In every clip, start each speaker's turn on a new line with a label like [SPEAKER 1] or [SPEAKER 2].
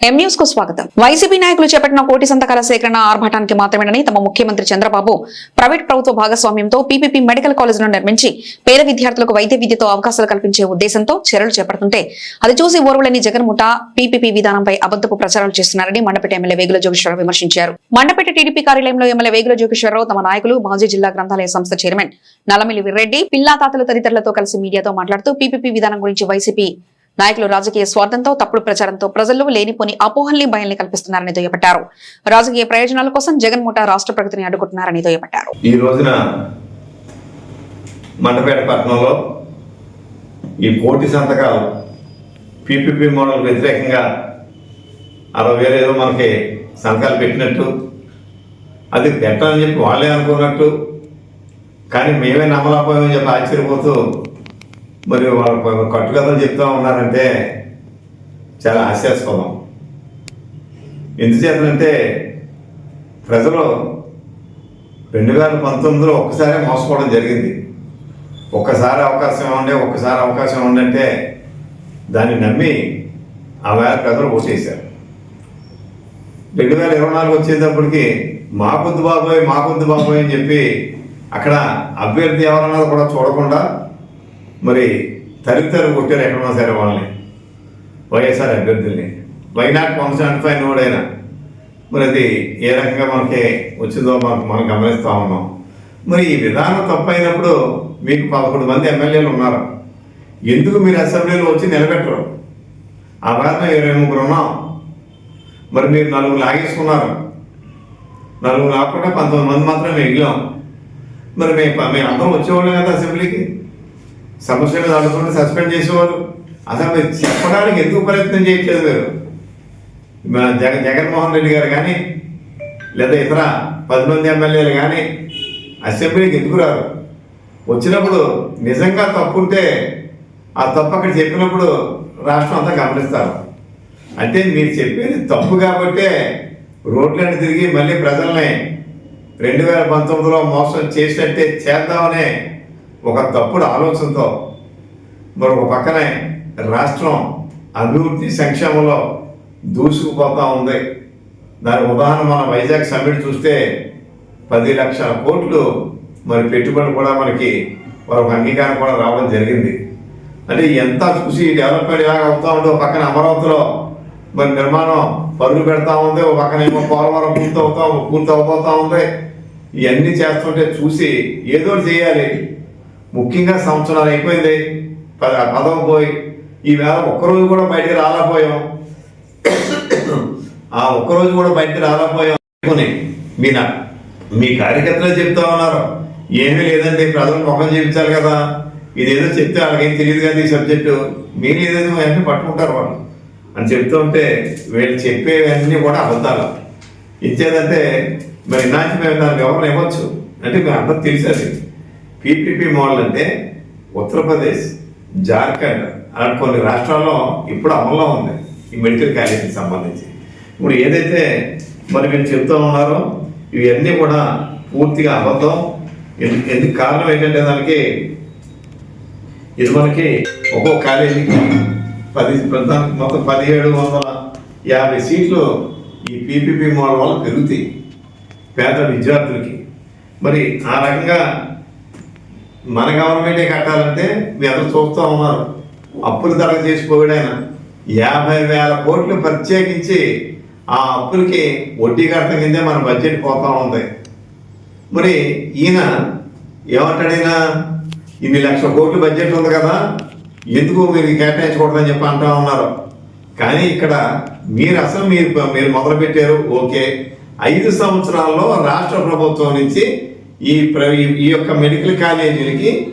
[SPEAKER 1] ఎం కు స్వాగతం. వైసీపీ నాయకులు చేపట్టిన కోటి సంతకాల సేకరణ ఆర్భాటానికి మాత్రమేనని తమ ముఖ్యమంత్రి చంద్రబాబు ప్రైవేట్ ప్రభుత్వ భాగస్వామ్యంతో పీపీపీ మెడికల్ కాలేజీను నిర్మించి పేద విద్యార్థులకు వైద్య విద్యతో అవకాశాలు కల్పించే ఉద్దేశంతో చర్యలు చేపడుతుంటే అది చూసి ఓర్వలేని జగన్ముఠ పీపీపీ విధానంపై అబద్దపు ప్రచారాలు చేస్తున్నారని మండపేట ఎమ్మెల్యే వేగుల జోగేశ్వరరావు విమర్శించారు. మండపేట టీడీపీ కార్యాలయంలో ఎమ్మెల్యే వేగుల జోగేశ్వరరావు తమ నాయకులు మాజీ జిల్లా గ్రంథాలయ సంస్థ చైర్మన్ నల్లమిల్లి వీర్రెడ్డి పిల్లా తాతలు తదితరులతో కలిసి మీడియాతో మాట్లాడుతూ పీపీపీ విధానం గురించి వైసీపీ నాయకులు రాజకీయ స్వార్థంతో తప్పుడు ప్రచారంతో ప్రజల్లో లేనిపోని అపోహల్ని భయాల్ని కల్పిస్తున్నారని దుయ్యబట్టారు రాజకీయ ప్రయోజనాల కోసం జగన్ ముఠా రాష్ట్ర ప్రగతిని అడ్డుకుంటున్నారని దుయ్యబట్టారు
[SPEAKER 2] ఈ రోజున మండపేట పట్టణంలో ఈ కోటి సంతకాలు పీపీపీ మోడల్ వ్యతిరేకంగా అరవై వేలు ఏదో మనకి సంతకాలు పెట్టినట్టు అది పెట్టాలని చెప్పి వాళ్ళే అనుకున్నట్టు కానీ మేమే నమ్మలేకపోయామని చెప్పి ఆశ్చర్యపోతూ మరి వాళ్ళ కట్టుకథలు చెప్తా ఉన్నారంటే చాలా హాస్యాస్పదం. ఎందుచేతనంటే ప్రజలు రెండు వేల పంతొమ్మిదిలో ఒక్కసారే మోసపోవడం జరిగింది. ఒక్కసారి అవకాశం ఉండే ఒక్కసారి అవకాశం ఉండంటే దాన్ని నమ్మి ఆ వేళ ప్రజలు ఓటేశారు. రెండు వేల ఇరవై నాలుగు వచ్చేటప్పటికి మా కొద్ది బాబోయ్ మా కొద్ది బాబోయ్ అని చెప్పి అక్కడ అభ్యర్థి ఎవరన్నది కూడా చూడకుండా మరి తరితరు కొట్టారు ఎక్కడున్నా సరే వాళ్ళని. వైఎస్ఆర్ అభ్యర్థుల్ని. Why not one seventy five నోడైనా మరి అది ఏ రకంగా మనకి వచ్చిందో మనకు మనం గమనిస్తూ ఉన్నాం. మరి ఈ విధానం తప్పైనప్పుడు మీకు పదకొండు మంది ఎమ్మెల్యేలు ఉన్నారు. ఎందుకు మీరు అసెంబ్లీలో వచ్చి నిలబెట్టరు? ఆ కారణం ఇరవై ముగ్గురు ఉన్నాం. మరి మీరు నలుగురు లాగేసుకున్నారు. నలుగురు లాక్కుండా పంతొమ్మిది మంది మాత్రమే మిగిలాం. మరి మేము మేము అందరం వచ్చేవాళ్ళం కదా అసెంబ్లీకి. సమస్య మీద సస్పెండ్ చేసేవారు అసలు మీరు చెప్పడానికి ఎందుకు ప్రయత్నం చేయట్లేదు మీరు? మన జగ జగన్మోహన్ రెడ్డి గారు కానీ లేదా ఇతర పది మంది ఎమ్మెల్యేలు కానీ అసెంబ్లీకి ఎందుకు రారు? వచ్చినప్పుడు నిజంగా తప్పు ఉంటే ఆ తప్పు అక్కడ చెప్పినప్పుడు రాష్ట్రం అంతా గమనిస్తారు. అంటే మీరు చెప్పేది తప్పు కాబట్టే రోడ్లను తిరిగి మళ్ళీ ప్రజల్ని రెండు వేల పంతొమ్మిదిలో మోసం చేసినట్టే చేద్దామనే ఒక తప్పుడు ఆలోచనతో మరొక పక్కనే రాష్ట్రం అభివృద్ధి సంక్షేమంలో దూసుకుపోతూ ఉంది. దాని ఉదాహరణ మన వైజాగ్ సమ్మిట్ చూస్తే పది లక్షల కోట్లు మరి పెట్టుబడి కూడా మనకి మరొక అంగీకారం కూడా రావడం జరిగింది. అంటే ఎంత చూసి డెవలప్మెంట్ ఇలాగ అవుతా ఉందో పక్కన అమరావతిలో మరి నిర్మాణం పరుగులు పెడతా ఉంది ఒక పక్కన ఏమో పోలవరం పూర్తి అవుతా పూర్తి అవబోతా ఉంది. ఇవన్నీ చేస్తుంటే చూసి ఏదో చేయాలి. ముఖ్యంగా సంవత్సరాలు అయిపోయింది. పద పోయి ఈవేళ ఒక్కరోజు కూడా బయటికి రాలేకపోయాం. ఆ ఒక్కరోజు కూడా బయటికి రాలేకపోయాం. అనుకుని మీ నా మీ కార్యకర్తలు చెప్తా ఉన్నారు. ఏమీ లేదండి ప్రజలు ముఖం చూపించాలి కదా. ఇదేదో చెప్తే వాళ్ళకేం తెలియదు కదా ఈ సబ్జెక్టు. మీరు ఏదైనా అన్నీ పట్టుకుంటారు వాళ్ళు. అని చెప్తూ ఉంటే వీళ్ళు చెప్పేవన్నీ కూడా అబద్ధాలు. ఇచ్చేదంటే మరి ఇలాంటి మేము దానికి ఎవరిని ఇవ్వచ్చు? అంటే మీకు అందరూ తెలిసేది. పీపీపీ మోడల్ అంటే ఉత్తరప్రదేశ్ జార్ఖండ్ అలాంటి కొన్ని రాష్ట్రాల్లో ఇప్పుడు అమల్లో ఉంది ఈ మెడికల్ కాలేజీకి సంబంధించి. ఇప్పుడు ఏదైతే మరి మీరు చెప్తూ ఉన్నారో ఇవన్నీ కూడా పూర్తిగా అబద్ధం. ఎందు- ఎందుకు కారణం ఏంటంటే దానికి ఇది మనకి ఒక్కో కాలేజీకి పది దానికి మొత్తం పదిహేడు వందల యాభై సీట్లు ఈ పీపీపీ మోడల్ వల్ల పెరుగుతాయి. పేద విద్యార్థులకి. మరి ఆ రకంగా మన గవర్నమెంటే కట్టాలంటే మీ అందరూ చూస్తూ ఉన్నారు. అప్పులు తరగ చేసిపోయాడు యాభై వేల కోట్లు ప్రత్యేకించి ఆ అప్పులకి వడ్డీ కట్టడం కిందే మన బడ్జెట్ పోతా ఉంది. మరి ఈయన ఏమంటాడైనా ఇన్ని లక్షల కోట్లు బడ్జెట్ ఉంది కదా ఎందుకు మీరు కేటాయించకూడదని చెప్పి అంటా ఉన్నారు. కానీ ఇక్కడ మీరు అసలు మీరు మీరు మొదలు పెట్టారు ఓకే. ఐదు సంవత్సరాల్లో రాష్ట్ర ప్రభుత్వం నుంచి ఈ ప్ర- ఈ- యొక్క మెడికల్ కాలేజీలకి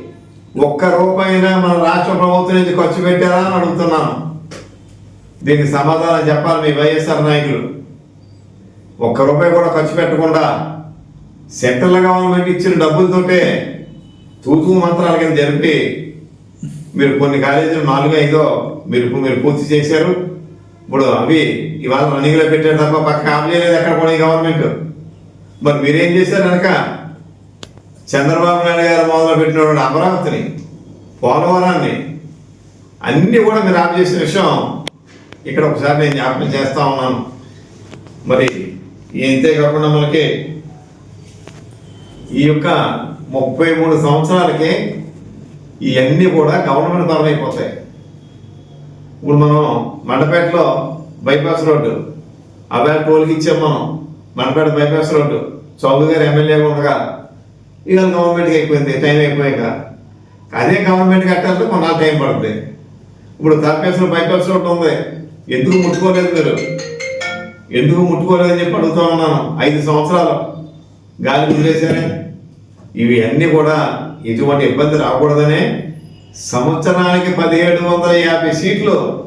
[SPEAKER 2] ఒక్క రూపాయినా మన రాష్ట్ర ప్రభుత్వం నుంచి ఖర్చు పెట్టారా అని అడుగుతున్నాను. దీనికి సమాధానం చెప్పాలి మీ వైఎస్ఆర్ నాయకులు. ఒక్క రూపాయి కూడా ఖర్చు పెట్టకుండా సెంట్రల్ గవర్నమెంట్ ఇచ్చిన డబ్బులతోటే తూతూ మంత్రాల కింద జరిపి మీరు కొన్ని కాలేజీలు నాలుగు ఐదో మీరు మీరు పూర్తి చేశారు. ఇప్పుడు అవి ఇవాళ రన్నింగ్లో పెట్టారు తప్ప పక్క ఆఫ్ ఎక్కడ కూడా ఈ గవర్నమెంట్. మరి మీరేం చేశారు కనుక చంద్రబాబు నాయుడు గారు మొదలు పెట్టినటువంటి అమరావతిని పోలవరాన్ని అన్నీ కూడా మీరు ఆఫ్ చేసిన విషయం ఇక్కడ ఒకసారి నేను జ్ఞాపకం చేస్తా ఉన్నాను. మరి ఇంతే కాకుండా మనకి ఈ యొక్క ముప్పై మూడు సంవత్సరాలకి ఇవన్నీ కూడా గవర్నమెంట్ పరమైపోతాయి అయిపోతాయి. ఇప్పుడు మనం మండపేటలో బైపాస్ రోడ్డు అవే టోల్కి ఇచ్చాం మనం మండపేట బైపాస్ రోడ్డు. చౌదరి గారు ఎమ్మెల్యేగా ఉండగా ఇవాళ గవర్నమెంట్కి అయిపోయింది టైం అయిపోయాక. అదే గవర్నమెంట్ కట్టాలంటే కొన్నాళ్ళు టైం పడుతుంది. ఇప్పుడు తలపేసిన బైపాస్ రోడ్డు ఉంది. ఎందుకు ముట్టుకోలేదు మీరు? ఎందుకు ముట్టుకోలేదని చెప్పి అడుగుతా ఉన్నాను. ఐదు సంవత్సరాలు గాలి వదిలేశారే ఇవి అన్నీ కూడా ఎటువంటి ఇబ్బంది రాకూడదనే సంవత్సరానికి పదిహేడు వందల యాభై సీట్లు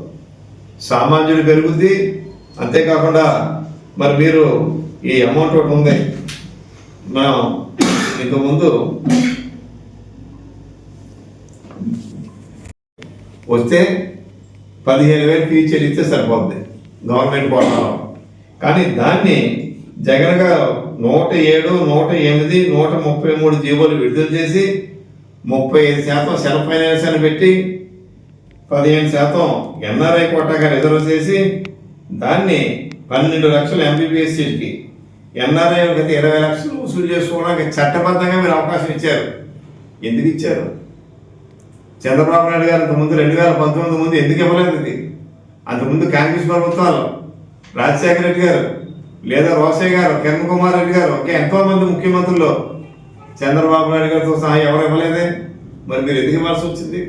[SPEAKER 2] సామాన్యుడు పెరుగుద్ది. అంతేకాకుండా మరి మీరు ఈ అమౌంట్ ఒకటి ఉంది. మనం ఇంతకుముందు వస్తే పదిహేను వేలు ఫీజు చెల్లిస్తే సరిపోద్ది. గవర్నమెంట్ కోటాలో కానీ దాన్ని జగన్ గారు నూట ఏడు నూట ఎనిమిది నూట ముప్పై మూడు జీవోలు విడుదల చేసి ముప్పై ఐదు శాతం సెల్ఫ్ ఫైనాన్స్ అని పెట్టి పదిహేను శాతం ఎన్ఆర్ఐ కోటాగా రిజర్వ్ చేసి దాన్ని పన్నెండు లక్షల ఎంబీబీఎస్ సీట్కి ఎన్ఆర్ఐ అయితే ఇరవై లక్షలు వసూలు చేసుకోవడానికి చట్టబద్ధంగా మీరు అవకాశం ఇచ్చారు. ఎందుకు ఇచ్చారు? చంద్రబాబు నాయుడు గారు అంతకుముందు రెండు వేల పంతొమ్మిది ముందు ఎందుకు ఇవ్వలేదు ఇది? అంతకుముందు కాంగ్రెస్ ప్రభుత్వాలు రాజశేఖర రెడ్డి గారు లేదా రోసయ్య గారు కిరణ్ కుమార్ రెడ్డి గారు ఇంకా ఎంతో మంది ముఖ్యమంత్రులు చంద్రబాబు నాయుడు గారితో సహా ఎవరు ఇవ్వలేదే? మరి మీరు ఎందుకు ఇవ్వాల్సి వచ్చింది?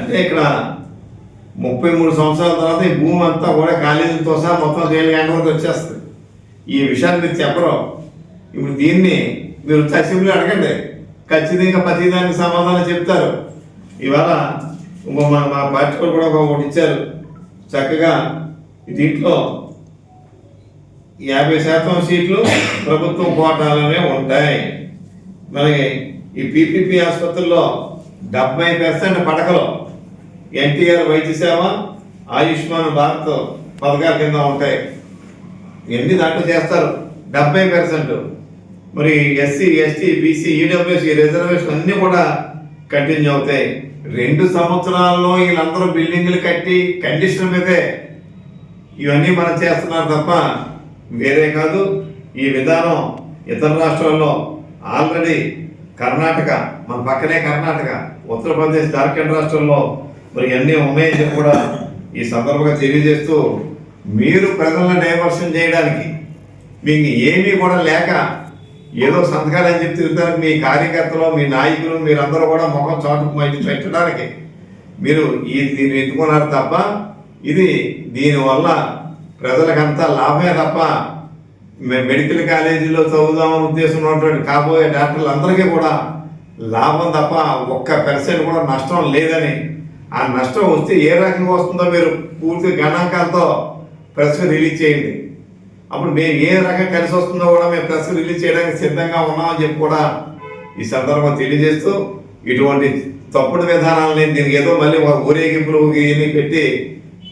[SPEAKER 2] అంటే ఇక్కడ ముప్పై మూడు సంవత్సరాల తర్వాత ఈ భూమి అంతా కూడా కాలేజీలతో సహా మొత్తం జైలు హ్యాండ్ వచ్చేస్తుంది. ఈ విషయాన్ని మీరు చెప్పరు. ఇప్పుడు దీన్ని మీరు వచ్చి అడగండి. ఖచ్చితంగా ప్రతిదానికి సమాధానం చెప్తారు. ఇవాళ ఇంకో మా మా పార్టీ కూడా ఒకటి ఇచ్చారు. చక్కగా దీంట్లో యాభై శాతం సీట్లు ప్రభుత్వం కోటాలోనే ఉంటాయి. మనకి ఈ పీపీపీ ఆసుపత్రుల్లో డెబ్బై పర్సెంట్ పడకలు ఎన్టీఆర్ వైద్య సేవ ఆయుష్మాన్ భారత్ పథకాల కింద ఉంటాయి. ఎన్ని దాంట్లో చేస్తారు? డెబ్బై పర్సెంట్. మరి ఎస్సీ ఎస్టీ బీసీ ఈడబ్ల్యూఎస్ ఈ రిజర్వేషన్ అన్నీ కూడా కంటిన్యూ అవుతాయి. రెండు సంవత్సరాల్లో వీళ్ళందరూ బిల్డింగ్లు కట్టి కండిషన్ మీదే ఇవన్నీ మనం చేస్తున్నారు తప్ప వేరే కాదు. ఈ విధానం ఇతర రాష్ట్రాల్లో ఆల్రెడీ కర్ణాటక మన పక్కనే కర్ణాటక ఉత్తరప్రదేశ్ జార్ఖండ్ రాష్ట్రంలో మరి అన్నీ ఉన్నాయని కూడా ఈ సందర్భంగా తెలియజేస్తూ మీరు ప్రజలను డైవర్షన్ చేయడానికి మీకు ఏమీ కూడా లేక ఏదో సంతకాలు అని చెప్పి తిరుగుతారు. మీ కార్యకర్తలు మీ నాయకులు మీరందరూ కూడా ముఖం చాటు పెట్టడానికి మీరు ఈ దీన్ని ఎత్తుకున్నారు తప్ప ఇది దీనివల్ల ప్రజలకంతా లాభమే తప్ప మెడికల్ కాలేజీలో చదువుదామని ఉద్దేశం ఉన్నటువంటి కాబోయే డాక్టర్లు అందరికీ కూడా లాభం తప్ప ఒక్క పర్సెంట్ కూడా నష్టం లేదని ఆ నష్టం వస్తే ఏ రకంగా వస్తుందో మీరు పూర్తి గణాంకాలతో ప్రెస్ రిలీజ్ చేయండి. అప్పుడు మేము ఏ రకంగా కలిసి వస్తుందో కూడా మేము ప్రెస్ రిలీజ్ చేయడానికి సిద్ధంగా ఉన్నామని చెప్పి కూడా ఈ సందర్భం తెలియజేస్తూ ఇటువంటి తప్పుడు విధానాలని దీనికి ఏదో మళ్ళీ ఒక ఊరేగింపులు ఇవన్నీ పెట్టి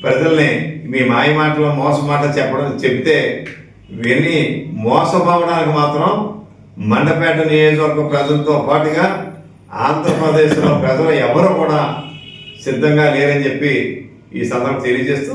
[SPEAKER 2] ప్రజల్ని మీ మాయ మాటలు మోస మాట చెప్పడం చెప్తే ఇవన్నీ మోసపోవడానికి మాత్రం మండపేట నియోజకవర్గ ప్రజలతో పాటుగా ఆంధ్రప్రదేశ్లో ప్రజలు ఎవరు కూడా సిద్ధంగా లేరని చెప్పి ఈ సందర్భం తెలియజేస్తూ